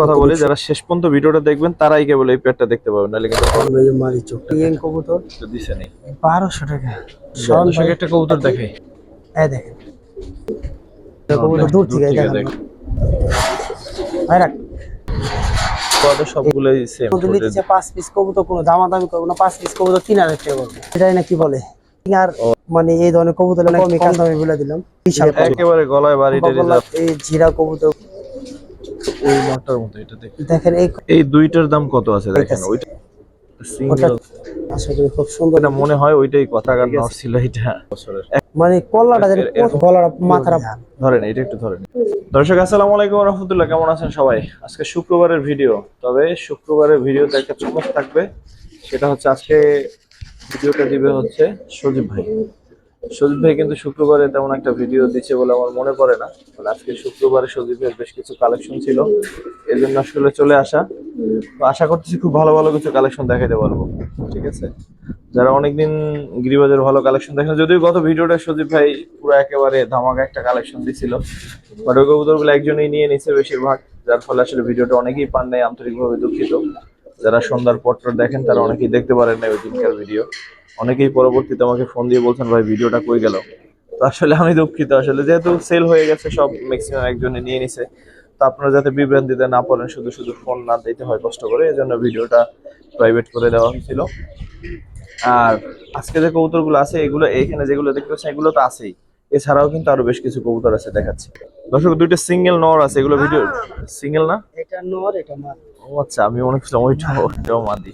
কথা বলি যারা শেষ পর্যন্ত ভিডিওটা দেখবেন তারাই কেবল এই পেয়ারটা দেখতে পাবেন নাহলে কিন্তু মারি চোখটা ইয়েং কবুতর? তো দিছে নেই। বারোশো টাকা। শাওন ভাই। একটা কবুতর দেখাই এই দেখেন। কবুতর দূর থেকে দেখেন। ভাই রাখ। কত সবগুলোই সেম কবুতর নিতেছে পাঁচ পিস কবুতর কোনো দামাদামি করব না পাঁচ পিস কবুতর তিন হাজার টাকা বলবে এটাই না কি বলে? আর মানে এই ধরনের কবুতর অনেক কম দামে বলে দিলাম। বিশাল একেবারে গলায় বাড়ি এই জিরা কবুতর। ওই মতো এটা দেখ দেখেন এই এই দুইটার দাম কত আছে দেখেন? ওইটা ওটা সিঙ্গেল আসলে খুব সুন্দর। এটা মনে হয় ওইটাই কথা কার ছিল এটা। মানে কল্লাটা যেন এর- মাথাটা ধরেন এটা একটু ধরেন। দর্শক আসসালামু আলাইকুম রহমতুল্লাহ কেমন আছেন সবাই? আজকে শুক্রবারের ভিডিও তবে শুক্রবারের ভিডিওতে একটা চমক থাকবে সেটা হচ্ছে আজকে ভিডিওটা দিবে হচ্ছে সজীব ভাই। সজীব ভাই কিন্তু শুক্রবারে তেমন একটা ভিডিও দিচ্ছে বলে আমার মনে পড়ে না। মানে আজকে শুক্রবারে সজীব ভাইয়ের বেশ কিছু কালেকশন ছিল। এই জন্য আসলে চলে আসা। তো আশা করতেছি খুব ভালো ভালো কিছু কালেকশন দেখাইতে পারব। ঠিক আছে? যারা অনেকদিন গিরিবাজের ভালো কালেকশন দেখেন যদিও গত ভিডিওটা সজীব ভাই পুরো একেবারে ধামাকা একটা কালেকশন দিছিল। বাট ওই কবুতরগুলো একজনই নিয়ে নিছে বেশিরভাগ, যার ফলে আসলে ভিডিওটা অনেকেই পান নাই, আন্তরিকভাবে দুঃখিত। যারা সন্ধ্যার পরটা দেখেন, তারা অনেকেই দেখতে পারেন না ওই দিনকার ভিডিও অনেকেই পরবর্তীতে আমাকে ফোন দিয়ে বলছেন, ভাই ভিডিওটা কই গেল? তো আসলে আমি দুঃখিত। আসলে যেহেতু সেল হয়ে গেছে, সব ম্যাক্সিমাম একজনে নিয়ে নিছে। তো আপনারা যাতে বিভ্রান্তিতে না পড়েন, শুধু শুধু ফোন না দিতে হয় কষ্ট করে, এই জন্য ভিডিওটা প্রাইভেট করে দেওয়া হয়েছিল। আর আজকে যে কবুতরগুলো আছে, এগুলো, এখানে যেগুলো দেখতে পাচ্ছেন, এগুলো তো আছেই। এছাড়াও কিন্তু আরও বেশ কিছু কবুতর আছে দেখাচ্ছি। দর্শক দুইটা সিঙ্গেল নর আছে এগুলো ভিডিও সিঙ্গেল না? এটা নর এটা মাদ। ও আচ্ছা আমি করছিলাম ওইটা ওইটাও মাদি।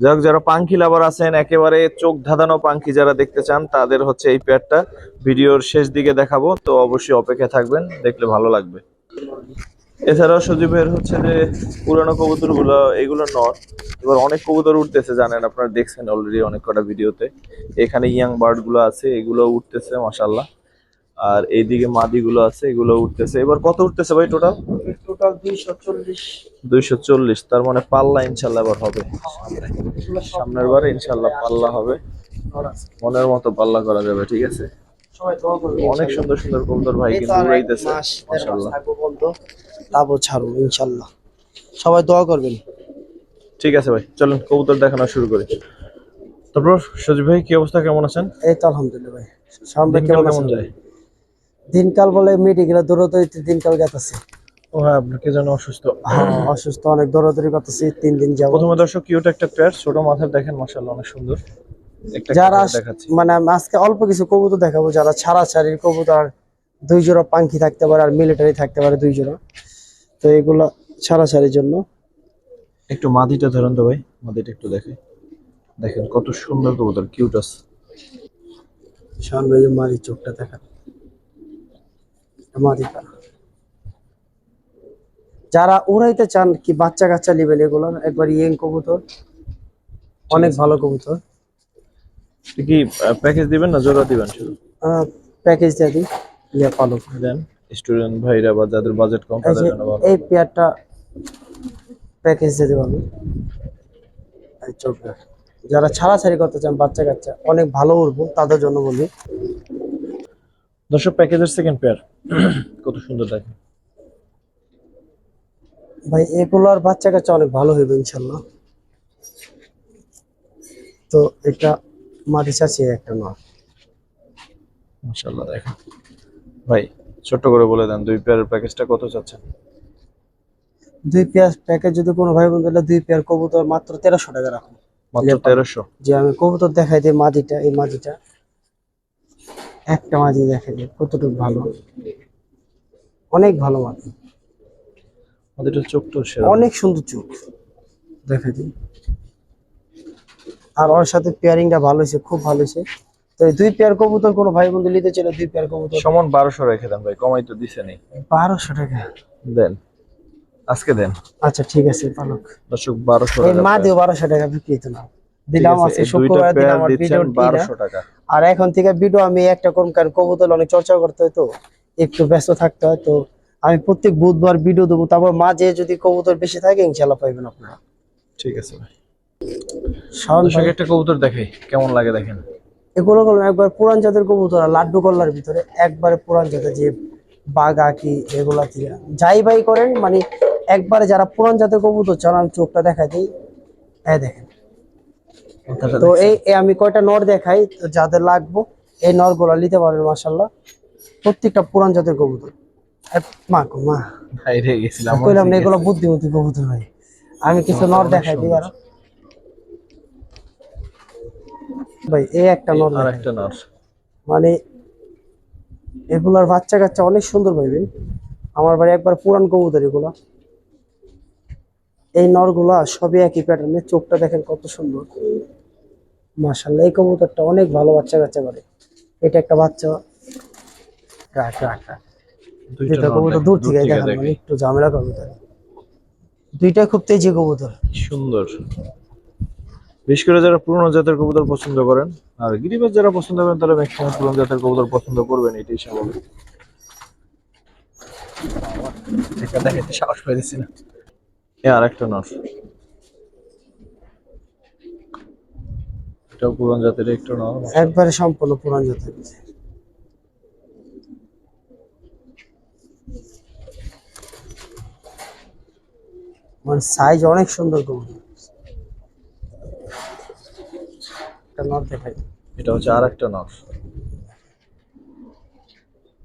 যাই হোক যারা পাঙ্খি লাভার আছেন একেবারে চোখ ধাঁধানো পাঙ্খি যারা দেখতে চান তাদের হচ্ছে এই পেয়ারটা ভিডিওর শেষ দিকে দেখাবো তো অবশ্যই অপেক্ষা থাকবেন দেখলে ভালো লাগবে। এছাড়াও সজীবের হচ্ছে যে পুরানো কবুতরগুলো এগুলো নর। এবার অনেক কবুতর উঠতেছে জানেন আপনারা দেখছেন অলরেডি অনেক কটা ভিডিওতে এখানে ইয়াং বার্ডগুলো আছে এগুলো উঠতেছে মাসাল্লাহ আর এইদিকে মাদি গুলো আছে এগুলো উঠতেছে। এবার কত উঠতেছে ভাই টোটাল টোটাল দুইশো চল্লিশ। তার মানে পাল্লা ইনশাল্লাহ এবার হবে। সামনের বারে ইনশাল্লাহ পাল্লা হবে। মনের মতো পাল্লা করা যাবে ঠিক আছে? সবাই দোয়া অনেক সুন্দর সুন্দর কবুতর ভাই কিন্তু উড়াইতেছে তারপর ছাড়বো ইনশাল্লাহ। সবাই দোয়া করবেন। ঠিক আছে ভাই চলুন কবুতর দেখানো শুরু করি। তারপর সজীব ভাই কি অবস্থা? কেমন আছেন? এই তো আলহামদুলিল্লাহ ভাই। সামনে কেমন যায়? দিনকাল বলে মেডিকেলে দৌড়াদৌড়িতে দিনকাল গেতেছে। ও হ্যাঁ আপনার কে যেন অসুস্থ। হ্যাঁ অসুস্থ অনেক দৌড়াদৌড়ি করতেছি তিন দিন যাব প্রথমে দর্শক কিউট একটা পেয়ার ছোট মাথার দেখেন মাশাআল্লাহ অনেক সুন্দর। একটা যারা দেখাচ্ছি। মানে আজকে অল্প কিছু কবুতর দেখাবো যারা ছাড়া ছাড়ির কবুতর দুই জোড়া পাঙ্খি থাকতে পারে আর মিলিটারি থাকতে পারে দুই জোড়া। তো এগুলো ছাড়া ছাড়ির জন্য। একটু মাদিটা ধরেন তো ভাই মাদিটা একটু দেখে। দেখেন কত সুন্দর কবুতর কিউট আছে। সামনে মারি চোখটা দেখা মারিটা যারা উড়াইতে চান কি বাচ্চা কাচ্চা নেবেন এগুলো একবার ইয়েং কবুতর অনেক ভালো কবুতর। কি প্যাকেজ দিবেন না জোড়া দিবেন শুধু? প্যাকেজ দিয়ে দিই ইয়ে পালক দেন স্টুডেন্ট ভাইরা বা যাদের বাজেট কম তাদের জন্য ভালো। এই পেয়ারটা প্যাকেজ দিয়ে দেবো আমি। যারা ছাড়াছাড়ি করতে চান বাচ্চা কাচ্চা অনেক ভালো উঠবো তাদের জন্য বলি। দর্শক প্যাকেজের সেকেন্ড পেয়ার কত সুন্দর দেখেন। ভাই এগুলোর বাচ্চা কাচ্চা অনেক ভালো হইবে ইনশাল্লাহ তো এটা মাটি চাচ্ছি একটা নয় মাশাআল্লাহ দেখেন। ভাই ছোট্ট করে বলে দেন দুই পেয়ারের প্যাকেজটা কত চাচ্ছেন? দুই পেয়ার প্যাকেজ যদি কোনো ভাই বন্ধু দুই পেয়ার কবুতর মাত্র তেরোশো টাকা রাখুন মাত্র। তেরোশো? যে আমি কবুতর দেখাই দিই মাদিটা এই মাদিটা একটা মাদি দেখাই যায় কতটুকু ভালো। অনেক ভালো মাদি আমাদের চোখটা সেরা। অনেক সুন্দর চোখ। দেখাই দিই। আর ওর সাথে পেয়ারিংটা ভালো হয়েছে খুব ভালো হয়েছে। তো দুই পেয়ার কবুতর কোনো ভাই বন্ধু নিতে চাইলে দুই পেয়ার কবুতর। সমান বারোশো রেখে দেন ভাই কমাই তো দিছে নেই। বারোশো টাকা। দেন। আজকে দেন। আচ্ছা ঠিক আছে পালক। দর্শক বারোশো মা দিও বারোশো টাকা বিক্রি তো না। দিলাম আছে শুক্রবার দিন আমার ভিডিও বারোশো টাকা। আর এখন থেকে ভিডিও আমি একটা করুন কারণ কবুতর অনেক চর্চা করতে হয় তো একটু ব্যস্ত থাকতে হয় তো আমি প্রত্যেক বুধবার ভিডিও দেবো। তারপর মাঝে যদি কবুতর বেশি থাকে ইনশাল্লাহ পাইবেন আপনারা। ঠিক আছে ভাই। শাওন ভাই, একটা কবুতর দেখাই কেমন লাগে দেখেন? এগুলো হলো একবার পুরান জাতের কবুতর আর লাড্ডু কল্লার ভিতরে একবারে পুরান জাতের যে বাঘ আঁকি এগুলা দিয়ে। যাই বাই করেন মানে একবারে যারা পুরান জাতের কবুতর চান আমি চোখটা দেখা দিই। এই দেখেন। তো এই আমি কয়টা নর দেখাই যাদের লাগবো এই নরগুলো নিতে পারেন মাসাল্লাহ প্রত্যেকটা পুরান জাতের কবুতর। এ, মা মা। কইলাম না এগুলো বুদ্ধিমতী কবুতর ভাই। আমি কিছু নর দেখাই দিই আর। ভাই এই একটা নর আর একটা নর। মানে এগুলার বাচ্চা কাচ্চা অনেক সুন্দর পাইবেন আমার বাড়ি একবার পুরান কবুতর এগুলা। এই নরগুলা সবই একই প্যাটার্নে চোখটা দেখেন কত সুন্দর। মাশাল্লাহ এই কবুতরটা অনেক ভালো বাচ্চা কাচ্চা করে। এটা একটা বাচ্চা। রাখ রাখ রাখ। দুইটা কবুতর দূর থেকে দেখান মানে একটু ঝামেলা কবুতর দুইটা খুব তেজি কবুতর। সুন্দর। বিশেষ করে যারা পুরনো জাতের কবুতর পছন্দ করেন আর গিরিবাজ যারা পছন্দ করেন তারা ম্যাক্সিমাম পুরনো জাতের কবুতর পছন্দ করবেন এটাই স্বাভাবিক। এটা দেখাইতে সাহস পাইতেছি না। এ আর একটা নর এটাও পুরান জাতের একটা নর একবারে সম্পূর্ণ পুরান জাতের। মানে সাইজ অনেক সুন্দর কবুতর একটা নর দেখাই। এটা হচ্ছে আর একটা নর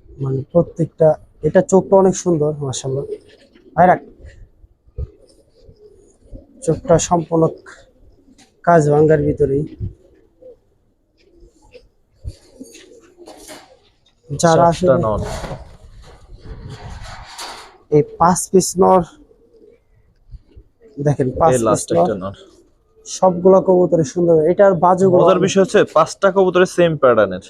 মানে প্রত্যেকটা এটা চোখটা অনেক সুন্দর মাসাল্লাহ আর রাখ। চোখটা সম্পূর্ণ কাজ ভাঙ্গার ভিতরেই। যারা এই পাঁচ পিস নর দেখেন পাঁচ পিস নর সবগুলা কবুতরের সুন্দর এটার বাজুগুলো মজার বিষয় হচ্ছে পাঁচটা কবুতরের সেম প্যাটার্নের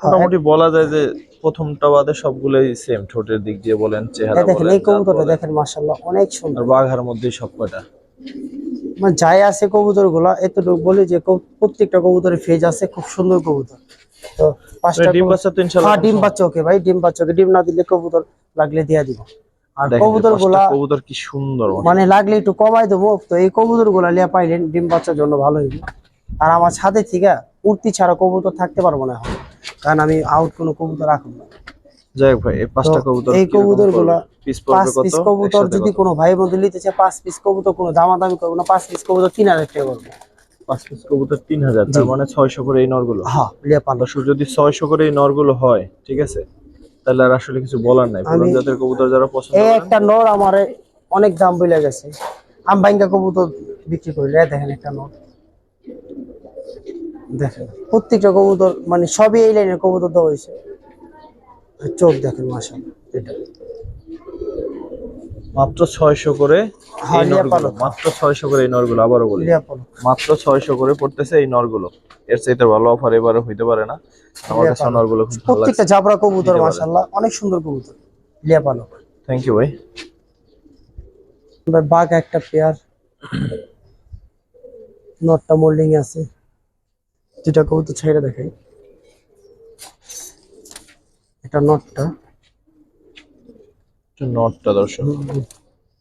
মোটামুটি বলা যায় যে প্রথমটা বাদে সবগুলোই সেম ঠোঁটের দিক দিয়ে বলেন চেহারা দেখেন এই কবুতরটা দেখেন মাশাল্লাহ অনেক সুন্দর। বাঘার মধ্যে সব কয়টা মানে যাই আছে কবুতরগুলা এতটুকু বলি যে প্রত্যেকটা কবুতরের ফেজ আছে খুব সুন্দর কবুতর। তো পাঁচটা ডিম বাচ্চা তো হ্যাঁ ডিম বাচ্চা ওকে ভাই ডিম বাচ্চা ওকে। ডিম না দিলে কবুতর লাগলে দিয়া দিব। আর কবুতরগুলা কবুতর কি সুন্দর মানে লাগলে একটু কমাই দেবো। তো এই কবুতরগুলা লিয়া পাইলেন ডিম বাচ্চার জন্য ভালো হইবে। আর আমার ছাদে থেকে উড়তি ছাড়া কবুতর থাকতে পারব না এখন। কারণ আমি আউট কোনো কবুতর রাখব না। যাই ভাই এই পাঁচটা কবুতর এই পাঁচ পিস কবুতর যদি কোনো ভাই বন্ধু নিতে চায় পাঁচ পিস কবুতর কোনো দামাদামি করব না পাঁচ পিস কবুতর তিন হাজার টাকা করব। পাঁচ পিস কবুতর তিন হাজার তার মানে ছয়শো করে এই নরগুলো? হ্যাঁ দর্শক যদি ছয়শো করে এই নরগুলো হয় ঠিক আছে তাহলে আর আসলে কিছু বলার নাই। পুরান জাতের কবুতর যারা পছন্দ এই একটা নর আমার অনেক দাম বলে গেছে। আম বাইঙ্গা কবুতর বিক্রি করলে দেখেন একটা নর। দেখেন প্রত্যেকটা কবুতর মানে সবই এই লাইনের কবুতর দেওয়া হয়েছে। চোখ দেখেন মাসাল এটা। মাত্র ছয়শো করে হ্যাঁ, মাত্র ছয়শো করে এই নরগুলো আবারও বলি। মাত্র ছয়শো করে পড়তেছে এই নরগুলো। এর চাইতে ভালো অফার এবারে হইতে পারে না। আমার কাছে। নরগুলো খুব ভালো প্রত্যেকটা জাবরা কবুতর। মাসাল্লাহ অনেক সুন্দর কবুতর। লিয়া পালো। থ্যাংক ইউ ভাই। এবার বাঘ একটা পেয়ার নটটা মোল্ডিং আছে। দুটা কবুতর ছেড়ে দেখাই। এটা নটটা। নটটা দর্শক।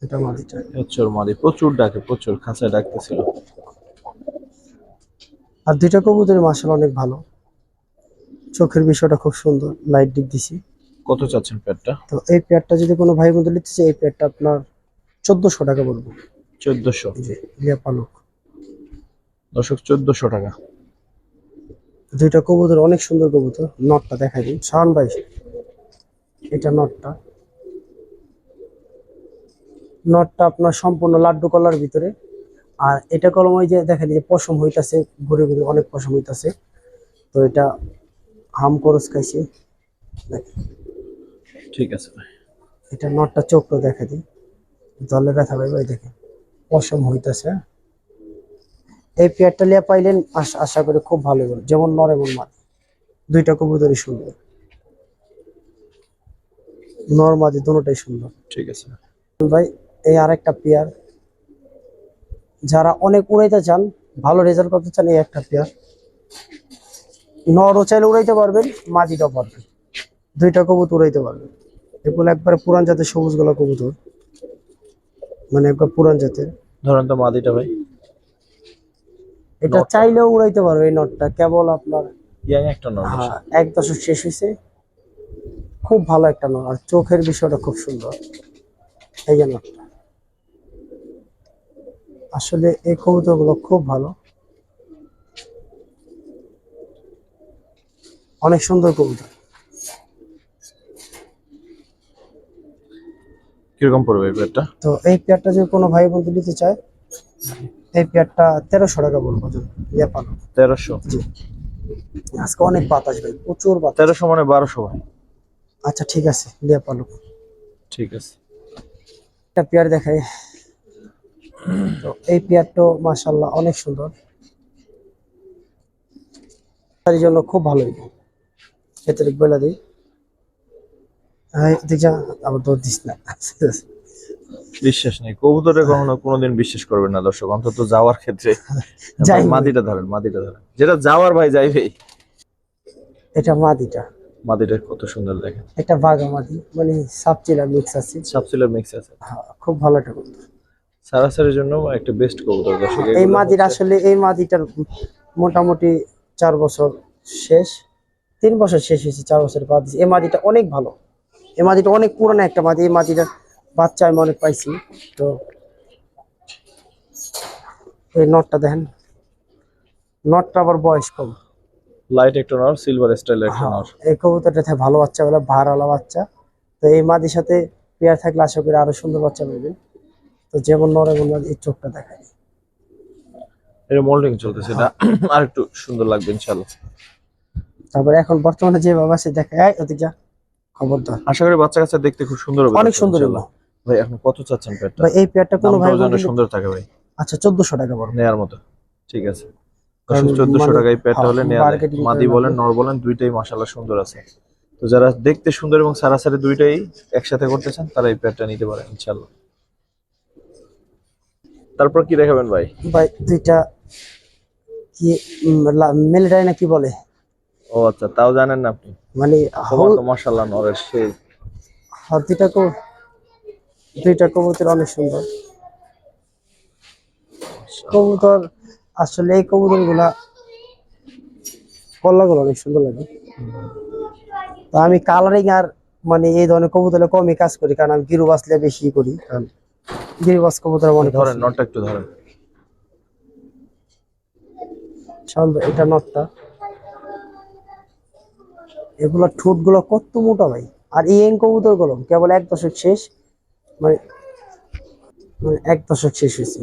এটা মাদিটা হচ্ছে ওর মাদি প্রচুর ডাকে প্রচুর খাঁচায় ডাকতেছিল। আর দুইটা কবুতরের মাসাল অনেক ভালো। চোখের বিষয়টা খুব সুন্দর লাইট দিক দিছি। কত চাচ্ছেন পেটটা তো এই পেয়ারটা যদি কোনো ভাই বন্ধু নিতে চায় এই পেয়ারটা আপনার চোদ্দশো টাকা বলব। চোদ্দশো। লিয়া পালক। দর্শক চোদ্দশো টাকা। দুইটা কবুতর অনেক সুন্দর কবুতর। নটটা দেখা দিন শাহান ভাই এটা নটটা। নটটা আপনার সম্পূর্ণ লাড্ডু কলার ভিতরে। আর এটা কলম ওই যে দেখেন যে পশম হইতাছে ঘুরে ঘুরে অনেক পশম হইতাছে। তো এটা হাম করস খাইছে। দেখেন। ঠিক আছে ভাই। এটা নটটা চোখটা দেখা দিই। জলে ব্যথা পাই ভাই দেখেন। পশম হইতাছে হ্যাঁ? এই পেয়ারটা লিয়া পাইলেন আশা করি খুব ভালো হবে। যেমন নর এবং মাদি দুইটা কবুতরই সুন্দর। নর মাদি দুটোটাই সুন্দর। ঠিক আছে। ভাই এই আরেকটা পেয়ার। যারা অনেক উড়াইতে চান ভালো রেজাল্ট করতে চান এই একটা পেয়ার। নরও চাইলে উড়াইতে পারবেন মাদিটাও পারবেন। দুইটা কবুতর উড়াইতে পারবেন। এগুলো একবারে পুরান জাতের সবুজ গোলা কবুতর। মানে একবার পুরান জাতের। ধরেন তো মাদিটা ভাই। এটা চাইলেও উড়াইতে পারবে এই নটটা কেবল আপনার একটা হ্যাঁ, এক দশক শেষ হয়েছে খুব ভালো একটা নট আর চোখের বিষয়টা খুব সুন্দর। এই যে নটটা আসলে এই কবুতরগুলো খুব ভালো। অনেক সুন্দর কবুতর। কীরকম পড়বে এই পেয়ারটা তো এই পেয়ারটা যদি কোনো ভাই বন্ধু নিতে চায় এই পেয়ারটা তেরোশো টাকা বলব ইয়ে পালো তেরোশো? জি। আজকে অনেক বাতাস ভাই প্রচুর বাতাস। তেরোশো মানে বারোশো ভাই। আচ্ছা ঠিক আছে লিয়া পালো ঠিক আছে। একটা পেয়ার দেখাই। তো এই পেয়ারটাও মাশাল্লাহ অনেক সুন্দর। তার জন্য খুব ভালো এটা ক্ষেত্রে বলে দিই আবার দৌড় দিস না। বিশ্বাস নেই। কবুতরে কখনো কোনোদিন বিশ্বাস করবেন না দর্শক অন্তত যাওয়ার ক্ষেত্রে। মাদিটা ধরেন মাদিটা ধরেন। যেটা যাওয়ার ভাই যাইবেই এটা মাদিটা। মাদিটা কত সুন্দর দেখেন। একটা বাঘা মাদি মানে সাপচিলা মিক্স আছে। সাবসিলার মিক্স আছে। হ্যাঁ, খুব ভালো একটা কবুতর। সারাসারির জন্য একটা বেস্ট কবুতর দর্শক এই মাদির আসলে এই মাদিটার মোটামুটি চার বছর শেষ তিন বছর শেষ হয়েছে চার বছর বাদ দিয়েছে। এই মাদিটা অনেক ভালো। এই মাদিটা অনেক পুরনো একটা মাদি এই মাদিটার বাচ্চা আমি অনেক পাইছি তো এই নটটা দেখেন। নটটা আবার বয়স কম। লাইট একটা নর সিলভার স্টাইল একটা নর এই কবুতরটা ভালো বাচ্চা বলে ভাড়ালা বাচ্চা। তো এই মাদির সাথে পেয়ার থাকলে আশা করি আরও সুন্দর বাচ্চা পাবেন। তো যেমন নর এমন মাদি, এই চোখটা দেখায় এটা মোল্ডিং চলতেছে এটা আর একটু সুন্দর লাগবে ইনশাআল্লাহ। তারপরে এখন বর্তমানে যে বাবা সে দেখায় ওদিক যা খবরদার। আশা করি বাচ্চা কাচ্চা দেখতে খুব সুন্দর হবে অনেক সুন্দর ইনশাআল্লাহ। ভাই এখন কত চাচ্ছেন পেটটা ভাই এই পেয়ারটা কোন ভাই সুন্দর থাকে ভাই। আচ্ছা চোদ্দশো টাকা বড়। নেয়ার মতো। ঠিক আছে। চোদ্দশো টাকায় পেটটা হ্যাঁ, হলে যায়। মাদি বলেন নর বলেন দুইটাই মাশাআল্লাহ সুন্দর আছে। তো যারা দেখতে সুন্দর এবং সারাসারি দুইটাই একসাথে করতে চান তারা এই পেটটা নিতে পারেন ইনশাআল্লাহ। তারপর কি দেখাবেন ভাই? ভাই দুইটা কি মেলডাই না কি বলে? ও আচ্ছা তাও জানেন না আপনি। মানে মাশাআল্লাহ নরের সেই। হ্যাঁ, দুইটা কবু দুইটা কবুতর অনেক সুন্দর। কবুতর আসলে এই কবুতরগুলা কল্লাগুলো অনেক সুন্দর লাগে। তো আমি কালারিং আর মানে এই ধরনের কবুতরে কমই কাজ করি কারণ আমি গিরু গিরুবাসলে বেশি করি। কারণ গিরুবাস কবুতর অনেক ধরেন নটটা একটু ধরেন। এটা নটটা এগুলা ঠোঁটগুলো কত মোটা ভাই। আর এই কবুতরগুলো কেবল এক দশক শেষ মানে মানে এক দশক শেষ হয়েছে।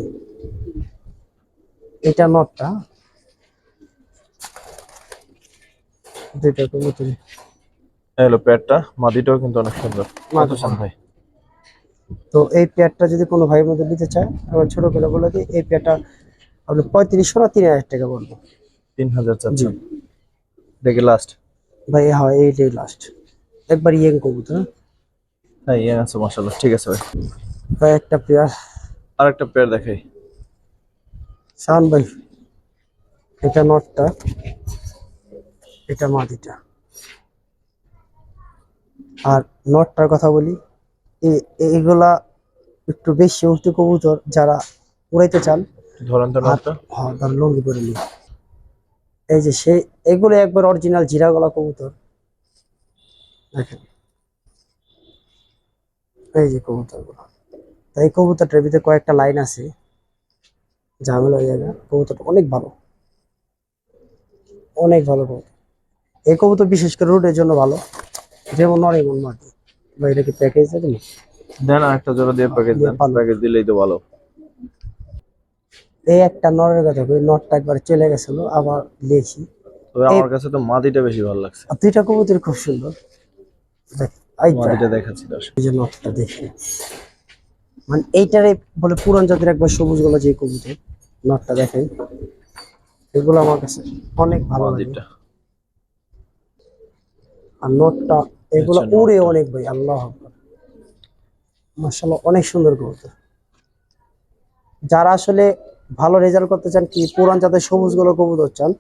এটা নটটা। দুইটা কবুতর এই হলো মাদিটাও কিন্তু অনেক সুন্দর। ভাই তো এই পেয়ারটা যদি কোনো ভাই মধ্যে দিতে চায় আবার ছোট করে বলে দিই এই পেয়ারটা আপনি পঁয়ত্রিশশো না তিন হাজার টাকা বলব। তিন হাজার দেখে লাস্ট ভাই হয় এইটাই লাস্ট একবার ইয়েং কবুতর হ্যাঁ? ইয়ে আছে মাশাআল্লাহ। ঠিক আছে ভাই। ভাই একটা পেয়ার আর একটা পেয়ার দেখাই। শান ভাই এটা নটটা এটা মাদিটা আর নটটার কথা বলি এগুলা একটু বেশি উঠতে কবুতর যারা উড়াইতে চান। ধরেন তো নটটা। হ্যাঁ লঙ্গি করে নি এই যে সে এগুলো একবার অরিজিনাল জিরা গলা কবুতর। দেখেন। এই যে কবুতরগুলো এই কবুতরটার ভিতরে কয়েকটা লাইন আছে। ঝামেলা হয়ে যাবে। কবুতরটা অনেক ভালো। অনেক ভালো কবুতর। এই কবুতর বিশেষ করে রোডের জন্য ভালো। যেমন নর এমন মাটি। বা এটা কি প্যাকেজ আছে না দেন একটা জোড়া দিয়ে প্যাকেজ দেন। প্যাকেজ দিলেই তো ভালো। এই একটা নরের কথা কই নটটা একবার চলে গেছিল আবার লিয়েছি তবে আমার কাছে তো মাটিটা বেশি ভালো লাগছে। আর দুইটা কবুতর খুব সুন্দর। দেখ, এই দেখাচ্ছি দর্শক এই যে নটটা দেখে। মানে এইটারে বলে পুরান জাতের একবার সবুজ গলা যে কবুতর নটটা দেখেন। এগুলো আমার কাছে অনেক ভালো লাগে। আর নটটা এগুলো উড়ে অনেক ভাই আল্লাহ মাসাল্লাহ অনেক সুন্দর কবুতর। যারা আসলে ভালো রেজাল্ট করতে চান কি পুরান জাতের সবুজগুলো কবুতর চান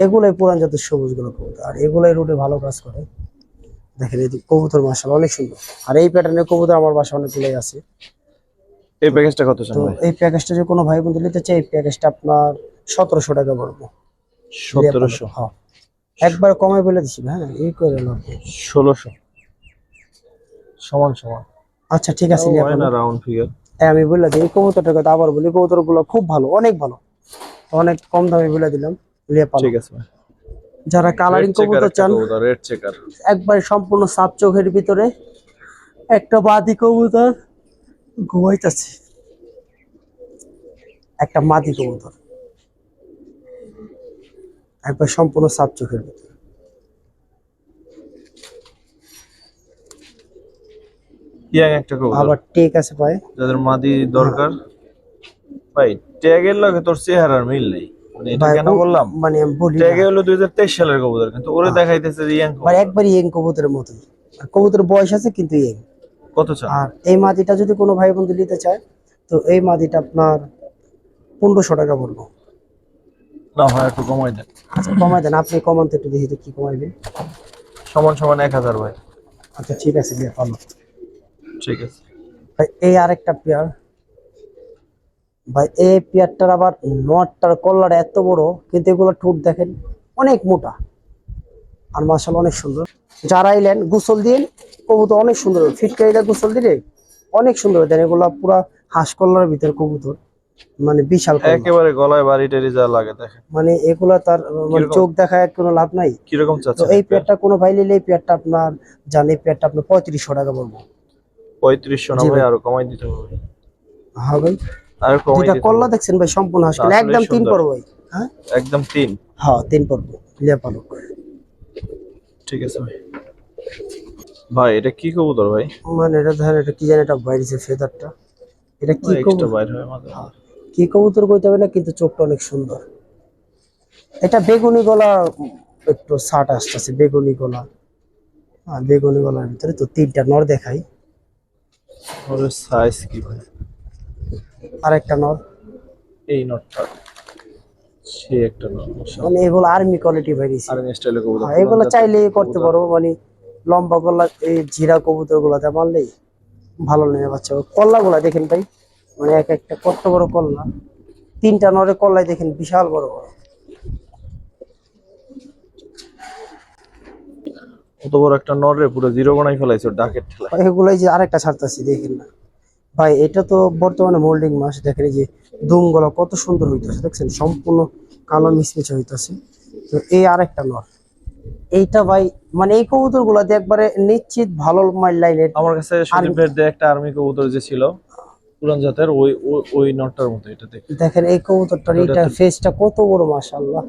এগুলোই পুরান জাতের সবুজগুলো কবুতর। আর এগুলোই রুটে ভালো কাজ করে। দেখেন এই কবুতর মাসাল অনেক সুন্দর। আর এই প্যাটার্নের কবুতর আমার বাসা অনেক অনেকগুলোই আছে। এই প্যাকেজটা কত তো এই প্যাকেজটা যদি কোনো ভাই বন্ধু নিতে চাই এই প্যাকেজটা আপনার সতেরোশো টাকা পড়ব। সতেরোশো? হ্যাঁ। একবার কমাই বলে দিছি হ্যাঁ এই করে নাও। ষোলোশো? সমান সমান। আচ্ছা ঠিক আছে নিয়ে হয় রাউন্ড ফিগার এই আমি বলে দিই এই কবুতরটার কথা আবার বলি কবুতরগুলো খুব ভালো অনেক ভালো। অনেক কম দামে বলে দিলাম লিয়ে ঠিক আছে ভাই। যারা কালারিং কবুতর চান একবারে সম্পূর্ণ সাপ চোখের ভিতরে একটা বাদি কবুতর ঘুমাইতেছে। একটা মাদি কবুতর। একবার সম্পূর্ণ সাপ চোখের ভিতরে। ইয়াং একটা কবুতর। আবার টেক আছে পায়ে যাদের মাদি দরকার। ভাই ট্যাগের লগে তোর চেহারার মিল নেই। এটা ভাই, কেন বললাম? মানে বলি ট্যাগে হলো দুই হাজার তেইশ সালের কবুতর কিন্তু ওরে দেখাইতেছে যে ইয়াং মানে একবার ইয়েং কবুতরের মতোই। আর বয়স আছে কিন্তু ইয়েং। কত চান? আর এই মাদিটা যদি কোনো ভাই বন্ধু নিতে চায় তো এই মাদিটা আপনার টাকা না হয় একটু কমাই দেন। আচ্ছা কমাই দেন। আপনি কমান একটু দেখি কি কমাইবেন। সমান সমান এক হাজার ভাই। আচ্ছা ঠিক আছে দিয়ে ভালো। ঠিক আছে। এই আরেকটা পেয়ার ভাই এই পেয়ারটার আবার নটটার কল্লার এত বড় কিন্তু এগুলো ঠোঁট দেখেন অনেক মোটা। আর মাসাল অনেক সুন্দর। যারা এলেন গোসল দিন কবুতর অনেক সুন্দর ফিটকারিটা গোসল দিলে অনেক সুন্দর দেন এগুলা পুরা হাঁস কল্লার ভিতর কবুতর। মানে বিশাল একেবারে গলায় বাড়ি টাড়ি যা লাগে দেখেন। মানে এগুলা তার মানে? চোখ দেখায় কোনো লাভ নাই। কীরকম তো চাচ্ছেন এই পেয়ারটা? কোনো ভাই নিলে এই পেয়ারটা আপনার জান এই পেয়ারটা আপনার পঁয়ত্রিশশো টাকা বলব পঁয়ত্রিশশো না ভাই ভাই। আরও কমাই দিতে হবে। হ্যাঁ ভাই। আর যেটা কল্লা। দেখছেন ভাই সম্পূর্ণ একদম তিন পর্ব ভাই হ্যাঁ? একদম তিন। হ্যাঁ তিন পর্ব। ঠিক আছে ভাই। ভাই এটা কি কবুতর ভাই? মানে এটা ধরেন এটা কি জানি এটা বাইরেছে ফেদারটা। এটা কি কবুতর? বাইর হয় মাঝে মাঝে। কি কবুতর কইতে হবে না কিন্তু চোখটা অনেক সুন্দর। এটা বেগুনি গলা একটু শার্ট আসতেছে বেগুনি গলা। হ্যাঁ বেগুনি গলার ভিতরে তো তিনটা নর দেখাই। ওর সাইজ কি ভাই? আর একটা নর। এই নটটা সে একটা নট মানে এগুলো আর্মি কোয়ালিটি বাইরেছে আর স্টাইলে কবুতর। হ্যাঁ, এগুলো চাইলে করতে পারব মানে লম্বা গলা এই জিরা কবুতর গুলাতে মারলেই ভালো নেই বাচ্চা। কল্লা গুলা দেখেন ভাই মানে এক একটা কত বড় কল্লা। তিনটা নরে কল্লাই দেখেন বিশাল বড় বড়। কত বড় একটা নটরে পুরো জিরো বানাই ফেলাইছে ডাকের ঠেলায়। এগুলাই যে আরেকটা ছাড়তাছি দেখেন না। ভাই এটা তো বর্তমানে মোল্ডিং মাস দেখেন এই যে দুম গলা কত সুন্দর হইতেছে দেখছেন? সম্পূর্ণ কালো মিশমিশে হইতাছে। তো এই আরেকটা নর। এইটা ভাই মানে এই কবুতরগুলা একবারে নিশ্চিত ভালো মাইল লাইনের আমার কাছে একটা আর্মি কবুতর যে ছিল পুরান জাতের ওই ওই- নটটার মতো এটা দেখ দেখেন এই কবুতরটার এটা এটা ফেসটা কত বড় মাশাআল্লাহ।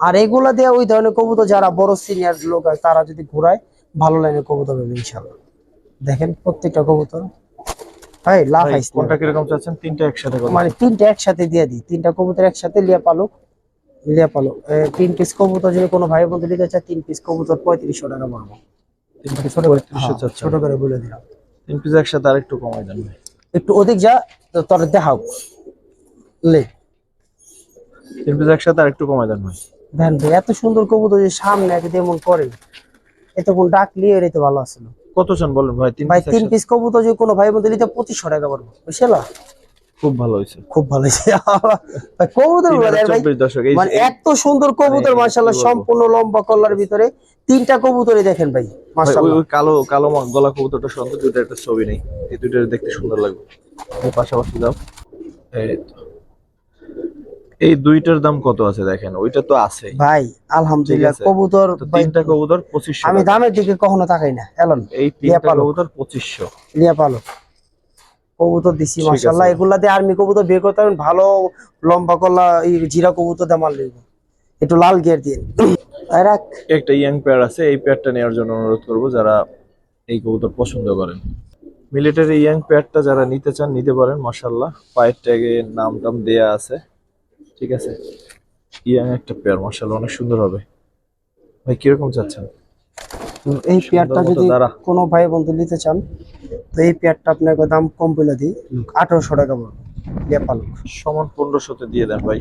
আর এগুলা দিয়ে ওই ধরনের কবুতর যারা বড় সিনিয়র লোক আছে তারা যদি ঘুরায় ভালো লাইনের কবুতর হবে ইনশাআল্লাহ। দেখেন প্রত্যেকটা কবুতর। ভাই লাভ কোনটা কীরকম চাচ্ছেন? তিনটা একসাথে মানে তিনটা একসাথে দিয়ে দিই। তিনটা কবুতর একসাথে লিয়া পালক লিয়া পালক। তিন পিস কবুতর যদি কোনো ভাই বন্ধু নিতে চায় তিন পিস কবুতর পঁয়ত্রিশশো টাকা পড়ব তিন পিস ছোট করে পঁয়ত্রিশশো হ্যাঁ, ছোট করে বলে দিলাম। তিন পিস একসাথে আর একটু কমাই দেন একটু অধিক যা তো তোর দেখাও। লে। তিন পিস একসাথে আর একটু কমাই দেন ভাই। দেখেন ভাই এত সুন্দর কবুতর যে সামনে যদি এমন করে এত কোন ডাকলি এর তো ভালো আসলো কত চান বলেন ভাই? তিন ভাই পিস তিন পিস কবুতর যদি কোনো ভাই বন্ধু নিতে পঁচিশশো টাকা পড়ব। বুঝছিল? খুব ভালো হয়েছে। খুব ভালো হয়েছে। কবুতর মানে এত সুন্দর কবুতর মাশাআল্লাহ সম্পূর্ণ লম্বা কল্লার ভিতরে তিনটা কবুতরই দেখেন ভাই মাশাআল্লাহ। ওই কালো কালো গলা কবুতরটা সুন্দর দুইটা একটা ছবি নেই। এই দুইটা দেখতে সুন্দর লাগবে। পাশাপাশি দাও এই। এই দুইটার দাম কত আছে দেখেন? ওইটা তো আছে ভাই আলহামদুলিল্লাহ। কবুতর তিনটা কবুতর পঁচিশশো আমি দামের দিকে কখনো তাকাই না এলন এই তিনটা কবুতর পঁচিশশো। লিয়া পালো কবুতর দিছি মাশাআল্লাহ এগুলা দিয়ে আর্মি কবুতর বের করতে পারেন ভালো লম্বা কলা এই জিরা কবুতর দিয়ে মাল লইব একটু লাল গিয়ার আর এক একটা ইয়াং পেয়ার আছে এই পেয়ারটা নেওয়ার জন্য অনুরোধ করব যারা এই কবুতর পছন্দ করেন। মিলিটারি ইয়াং পেয়ারটা যারা নিতে চান নিতে পারেন মাশাল্লাহ পায়ের ট্যাগে নাম টাম দেয়া আছে। ঠিক আছে। ইয়াং একটা পেয়ার মাশাল্লাহ অনেক সুন্দর হবে। ভাই কীরকম চাচ্ছেন? এই পেয়ারটা যদি। কোনো ভাই বন্ধু নিতে চান তো এই পেয়ারটা আপনাকে দাম কম বলে দিই আঠারোশো টাকা পড়বে লিয়া পালো সমান পনেরোশোতে দিয়ে দেন ভাই।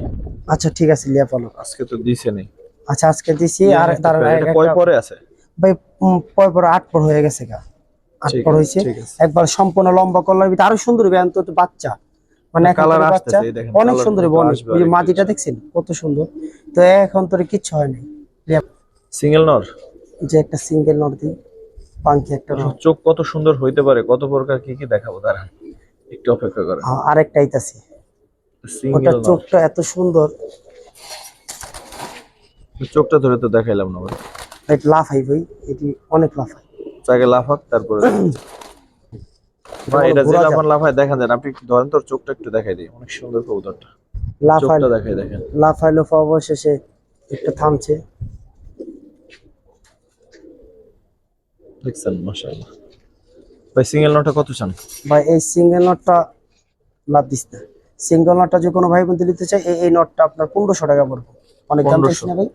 আচ্ছা ঠিক আছে লিয়া পালো আজকে তো দিছে নেই। আচ্ছা আজকে দিছি আর তার কয় পরে আছে? ভাই পয় পর আট পর হয়ে গেছে গা। আট পর হয়েছে। একবার সম্পূর্ণ লম্বা কল্লার ভিতরে আরও সুন্দর হবে অন্তত বাচ্চা। মানে কালার দেখেন, অনেক সুন্দর আরেকটু মাটিটা দেখছেন? কত সুন্দর। তো এখন তোর কিচ্ছু হয় নাই। সিঙ্গেল নর যে একটা সিঙ্গেল নর দিই পাঙ্কি একটা চোখ কত সুন্দর হইতে পারে কত প্রকার কি কি দেখাবো? তারা একটু অপেক্ষা করেন। হ্যাঁ, আরেকটা আইতাছে। ওটা চোখটা এত সুন্দর। চোখটা ধরে তো দেখাইলাম না লাফাই ভাই এটি অনেক লাফাই আগে লাফাক তারপরে ভাই এটা ঘোরা লাফায় দেখা যায় না। আপনি ধরেন তোর চোখটা একটু দেখাই দিই। অনেক সুন্দর কবুতরটা। চোখটা দেখাই দেখেন। লাফাই লোফা অবশেষে একটু থামছে। দেখছেন মাশাআল্লাহ। ভাই সিঙ্গেল নটা কত চান? ভাই এই সিঙ্গেল নটটা লাভ দিস না। সিঙ্গেল নটটা যে কোনো ভাই বন্ধু নিতে চাই এই এই নটটা আপনার পনেরোশো টাকা পড়বে। অনেক দাম 1500 চাইছি না ভাই।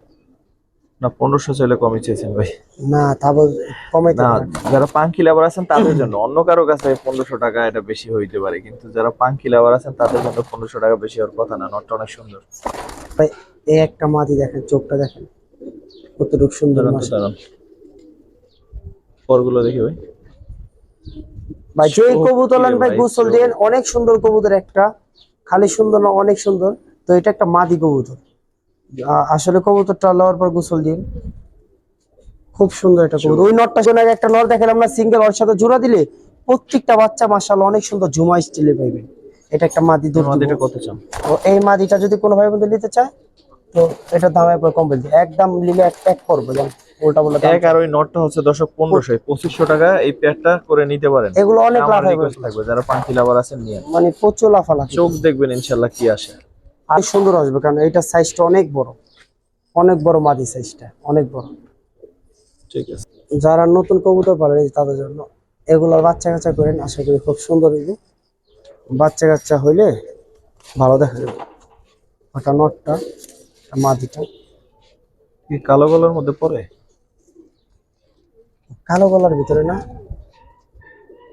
না পনেরোশো চাইলে কমই চেয়েছেন ভাই। না তারপর কমাইতে না যারা পাঙ্কি লাভার আছেন তাদের জন্য। অন্য কারও কাছে পনেরোশো টাকা এটা বেশি হইতে পারে কিন্তু যারা পাঙ্কি লাভার আছেন তাদের জন্য পনেরোশো টাকা বেশি হওয়ার কথা না নটটা অনেক সুন্দর। ভাই এই একটা মাদি দেখেন চোখটা দেখেন কতটুকু সুন্দর মাস পরগুলো দেখি ভাই। ভাই দিয়ে নেন ভাই গোসল দিয়ে অনেক সুন্দর কবুতর একটা খালি সুন্দর না অনেক সুন্দর। তো এটা একটা মাদি কবুতর। আসলে কবুতরটা লওয়ার পর গোসল দিন। খুব সুন্দর একটা কবুতর। ওই নটটা শোনা একটা নর দেখালাম না সিঙ্গেল ওর সাথে জোড়া দিলে প্রত্যেকটা বাচ্চা মাশাআল্লাহ অনেক সুন্দর ঝুমা স্টিলে পাইবে। এটা একটা মাদি দুধ এটা কত চান? তো এই মাদিটা যদি কোনো ভাই বন্ধু নিতে চায় তো এটা দাম একবার কম বলতে। একদম নিলে এক প্যাক করব জান উল্টা বলে এক আর ওই নটটা হচ্ছে দশক পনেরোশো। পঁচিশশো টাকা এই প্যাডটা করে নিতে পারেন। এগুলো অনেক লাভ থাকবে যারা পাঙ্কি লাভার আছেন নিয়ে। মানে প্রচুর লাফালা চোখ দেখবেন ইনশাল্লাহ কি আসে। আর সুন্দর আসবে কারণ এটা সাইজটা অনেক বড়। অনেক বড় মাদি সাইজটা অনেক বড়। ঠিক আছে। যারা নতুন কবুতর পালেন তাদের জন্য এগুলোর বাচ্চা কাচ্চা করেন আশা করি খুব সুন্দর হইবে। বাচ্চা কাচ্চা হইলে ভালো দেখা যাবে। ওটা নটটা মাদিটা। কি কালো কালোর মধ্যে পড়ে কালো গলার ভিতরে না?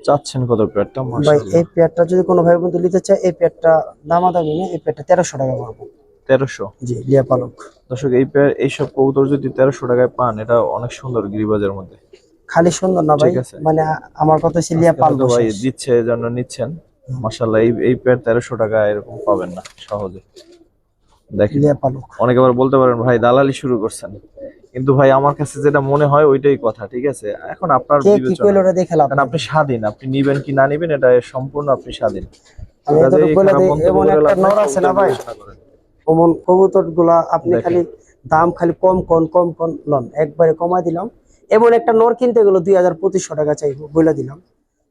চাচ্ছেন কত প্যাডটা ভাই মাশাআল্লাহ। এই পেয়ারটা যদি কোনো ভাই বন্ধু নিতে চায় এই পেয়ারটা দামাদামি নেই এই পেয়ারটা তেরোশো টাকা পাবো। তেরোশো? জি লিয়া পালক। দর্শক এই পেয়ার এইসব কবুতর যদি তেরোশো টাকায় পান এটা অনেক সুন্দর গিরিবাজের মধ্যে। খালি সুন্দর না ভাই। মানে আমার কথা হচ্ছে লিয়া পালক ভাই দিচ্ছে এজন্য নিচ্ছেন। মাশাল্লাহ এই এই পেয়ার তেরোশো টাকা এরকম পাবেন না সহজে। দেখেন। লিয়া পালক। অনেকে আবার বলতে পারেন ভাই দালালি শুরু করছেন। কিন্তু ভাই আমার কাছে যেটা মনে হয় ওইটাই কথা ঠিক আছে? এখন আপনার বিবেচনা আপনি স্বাধীন আপনি নিবেন কি না নিবেন এটা সম্পূর্ণ আপনি স্বাধীন। আমি কাজেই এতটুকু বলে খারাপ দিই, মন্তব্য এমন একটা নর আছে না ভাই? অমন কবুতরগুলা আপনি খালি দাম খালি কম কম কম কম লন। একবারে কমাই দিলাম। এমন একটা নর কিনতে গেলো দুই হাজার পঁচিশশো টাকা চাইব বলে দিলাম।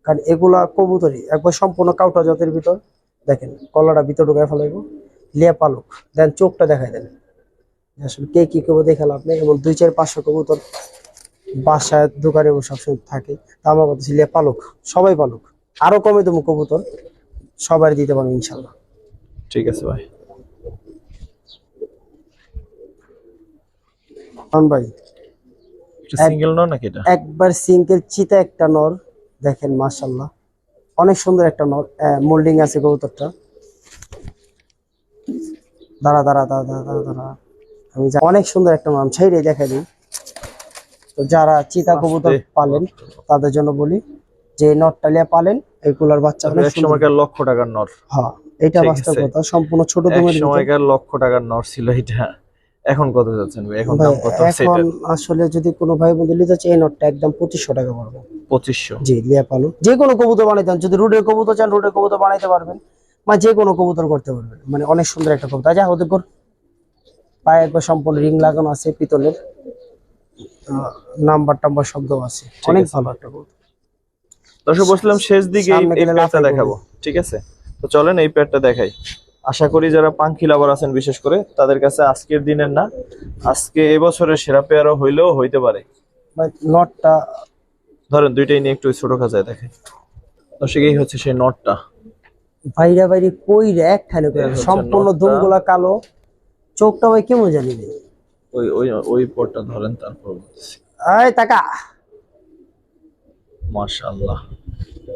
কারণ এগুলা কবুতরই একবার সম্পূর্ণ কাউটা জাতের ভিতর। দেখেন কলাটা ভিতর ঢুকায় ফেলাইবো। লিয়া পালক দেন চোখটা দেখাই দেন। আসলে কে কি কবো দেখে লাভ নেই এমন দুই চার পাঁচশো কবুতর বাসায় দোকানে সবসময় থাকে। তা আমার কথা ছিল পালক সবাই পালক। আরও কমে দেবো কবুতর সবাই দিতে পারব ইনশাল্লাহ। ঠিক আছে ভাই। ভাই সিঙ্গেল নয় নাকি এটা? একবার সিঙ্গেল চিতা একটা নর দেখেন মাশাল্লাহ অনেক সুন্দর একটা নর মোল্ডিং আছে কবুতরটা। দাঁড়া দাঁড়া দাঁড়া দাঁড়া দাঁড়া। আমি যা- অনেক সুন্দর একটা নাম ছাইরে দেখা দিই। তো যারা চিতা কবুতর। পালেন তাদের জন্য বলি যে নটটালিয়া পালেন এগুলার বাচ্চা অনেক সময়কার লক্ষ টাকার নর। হ্যাঁ এটা বাস্তব কথা। সম্পূর্ণ ছোট দুমের সময়কার লক্ষ টাকার নর ছিল এটা। এখন কত যাচ্ছেন এখন দাম কত? এখন আসলে যদি কোনো ভাই বন্ধু নিতে চায় এই নটটা একদম পঁচিশশো টাকা পড়বে। পঁচিশশো। জি লিয়া পালু। যে কোনো কবুতর বানাইতে পারেন যদি রুডের কবুতর চান রুডের কবুতর বানাইতে পারবেন। বা যে কোনো কবুতর করতে পারবেন। মানে অনেক সুন্দর একটা কবুতর। যা ওদের কর পায়ে একবার সম্পূর্ণ রিং লাগানো আছে পিতলের। নাম্বার টাম্বার শব্দ আছে। অনেক ভালো। একটা দর্শক বসলাম শেষ দিকে এই- প্যাডটা দেখাবো। ঠিক আছে? তো চলেন এই প্যাডটা দেখাই। আশা করি যারা পাঙ্কি লাভার আছেন বিশেষ করে তাদের কাছে আজকের দিনের না আজকে এবছরের সেরা পেয়ারও হইলেও হইতে পারে। নটটা ধরেন দুইটাই নিয়ে একটু ছোট খাঁচায় দেখে দর্শক এই হচ্ছে সেই নটটা বাইরে বাইরে কই রে এক সম্পূর্ণ। দুমগুলা কালো। চোখটা ভাই কেমন জানি ওই ওই ওই পটটা ধরেন তারপর আয় টাকা। মাশাআল্লাহ।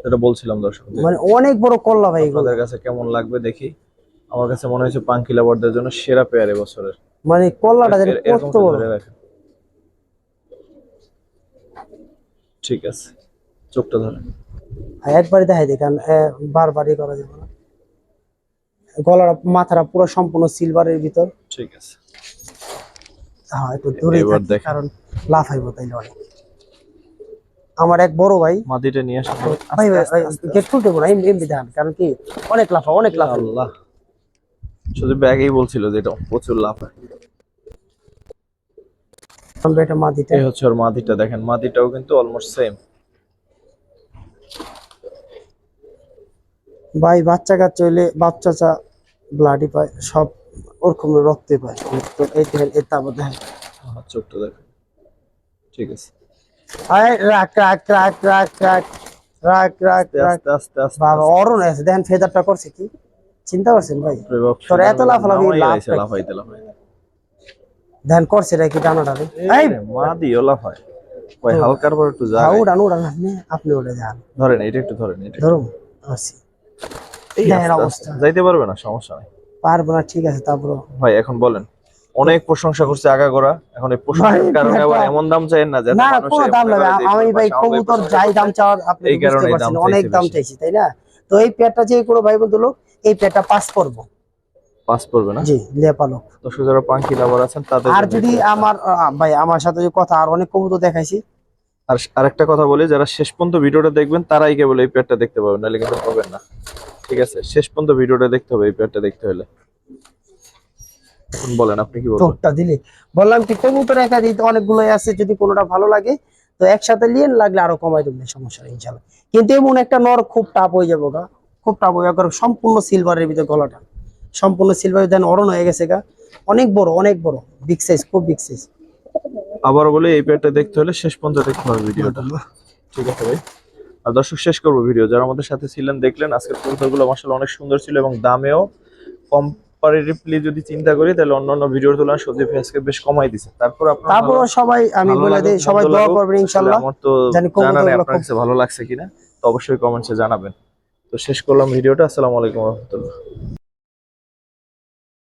যেটা বলছিলাম দর্শক মানে অনেক বড় কল্লা ভাই আপনাদের কাছে কেমন লাগবে দেখি। আমার কাছে মনে হয়েছে পাঙ্কি লাভারদের জন্য সেরা পেয়ার এবছরের মানে কল্লাটা যেন কত বড়। ঠিক আছে। চোখটা ধরেন। একবারই দেখাই আহ, বারবারই করা যাবে না। গলার মাথাটা পুরো সম্পূর্ণ সিলভারের ভিতর। ঠিক আছে। হ্যাঁ একটু দূরে। কারণ লাফাইবো তাইলে অনেক। আমার এক বড় ভাই। মাদিটা নিয়ে আসেন। ভাই। ভাই গেট খুলতে না এমনি এমনি দেখান কারণ কি অনেক লাফা অনেক লাফা আল্লাহ। শুধু ব্যাগেই বলছিল যে এটা প্রচুর হয় আমরা এটা মাদিটা। এই হচ্ছে ওর মাদিটা দেখেন মাদিটাও কিন্তু অলমোস্ট সেম ভাই বাচ্চা কাচ্চা হইলে বাচ্চা চা ব্লাডি পায় সব ওরকম রক্তে পায়। তো এই দেখেন এই তারপর দেখেন। চোখটা দেখেন। ঠিক আছে। আয় রাখ রাখ রাখ রাখ রাখ রাখ রাখ আস্তে রাখ। আস্তে আস্তে বাবা অরণ আছে দেখেন ফেদারটা করছে কি? চিন্তা করছেন ভাই? তোর এত লাফালাফি। লাফাইতে লাফাইতে। ধ্যান করছে রে কি ডানাটারে এই রে, মাদি ও লাফায়। ভাই হালকার পর একটু হ্যাঁ, জায়গায় উড়ান উড়ান আপনি আপনি উড়ে যান ধরেন এটা একটু ধরেন এটা ধরুন আসি। এই অবস্থা। যাইতে পারবে না সমস্যা নাই। পারব না ঠিক আছে তারপর ভাই এখন বলেন অনেক প্রশংসা করছে আগা আগাগোড়া এখন এই প্রশংসার কারণে আবার এমন দাম চাইেন না যাতে না কোনো দাম করে যে আমি ভাই কবুতর যাই দাম। চাওয়ার আপনি এই পারছেন দাম অনেক দাম। চাইছি তাই না? তো এই পেটটা যে কোনো ভাই বন্ধু লোক এই পেটটা পাস করব পাস করবে না? জি লেপালো দর্শক যারা পাঙ্কি লাভার আছেন তাদের আর যদি আমার ভাই আমার সাথে যে কথা আর অনেক কবুতর দেখাইছি। আর আরেকটা কথা বলি যারা শেষ পর্যন্ত ভিডিওটা দেখবেন তারাই কেবল এই পেটটা দেখতে পাবেন নাহলে কিন্তু পাবেন না। ঠিক আছে শেষ পর্যন্ত ভিডিওটা দেখতে হবে এই পেয়ারটা দেখতে হলে। এখন বলেন আপনি কি বলবেন? দিলে। বললাম কি কবুতর একা দিতে অনেকগুলোই আছে যদি কোনোটা ভালো লাগে তো একসাথে নিয়ে লাগলে আরও কমাই দেবেন সমস্যা নেই ইনশাল্লাহ কিন্তু এমন একটা নর খুব টাপ হয়ে যাব গা খুব টাপ হয়ে যাবে সম্পূর্ণ সিলভারের ভিতরে গলাটা। সম্পূর্ণ সিলভার দেন অরণ হয়ে গেছে গা অনেক বড় অনেক বড় বিগ সাইজ খুব বিগ সাইজ আবারও বলি এই পেয়ারটা দেখতে হলে শেষ পর্যন্ত দেখতে হবে ভিডিওটা। ঠিক আছে ভাই। আর দর্শক শেষ করব ভিডিও। যারা আমাদের সাথে ছিলেন দেখলেন আজকের কবুতরগুলো মাসাল অনেক সুন্দর ছিল এবং দামেও কম্পারেটিভলি যদি চিন্তা করি তাহলে অন্যান্য ভিডিওর তুলনায় সজীব আজকে বেশ কমাই দিছে। তারপর আপনার তারপরও সবাই আমি বলে দিই সবাই দোয়া করবেন ইনশাআল্লাহ। আমার তো জানা নেই আপনার কাছে ভালো লাগছে কিনা তো অবশ্যই কমেন্টসে জানাবেন। তো শেষ করলাম ভিডিওটা আসসালামু আলাইকুম রহমতুল্লাহ।